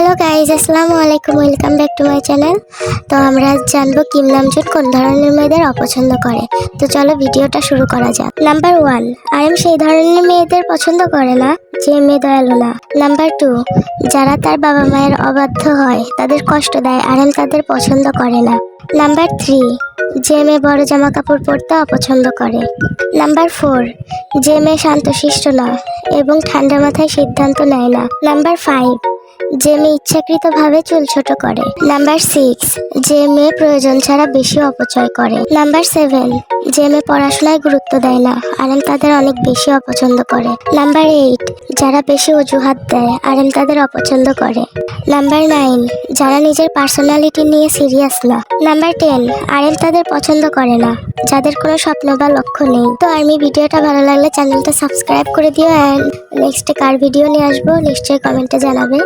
Hello guys আসসালামু আলাইকুম welcome back to my channel তো আমরা জানব কিম নামজুন কোন ধরনের মেয়েদের অপছন্দ করে। তো চলো ভিডিওটা শুরু করা যাক। নাম্বার ওয়ান আরএম সেই ধরনের মেয়েদের পছন্দ করে না, যে মেয়ে দয়ালু না। নাম্বার টু যারা তার বাবা মায়ের অবাধ্য হয়, তাদের কষ্ট দেয় আরএম তাদের পছন্দ করে না। নাম্বার থ্রি যে মেয়ে বড় জামা কাপড় পরতে অপছন্দ করে। নাম্বার ফোর যে মেয়ে শান্তশিষ্ট না এবং ঠান্ডা মাথায় সিদ্ধান্ত নেয় না। নাম্বার ফাইভ যে মেয়ে ইচ্ছাকৃতভাবে চুল ছোট করে। নাম্বার সিক্স যে মেয়ে প্রয়োজন ছাড়া বেশি অপচয় করে। নাম্বার সেভেন যে মেয়ে পড়াশোনায় গুরুত্ব দেয় না আরেম তাদের অনেক বেশি অপছন্দ করে। নাম্বার এইট যারা বেশি অজুহাত দেয় আরেম তাদের অপছন্দ করে। নাম্বার নাইন যারা নিজের পার্সোনালিটি নিয়ে সিরিয়াস না। নাম্বার টেন আরেম তাদের পছন্দ করে না, যাদের কোনো স্বপ্ন বা লক্ষ্য নেই। তো আর্মি ভিডিওটা ভালো লাগলে চ্যানেলটা সাবস্ক্রাইব করে দিও অ্যান্ড নেক্সটে কার ভিডিও নিয়ে আসব, নিশ্চয়ই কমেন্টে জানাবে।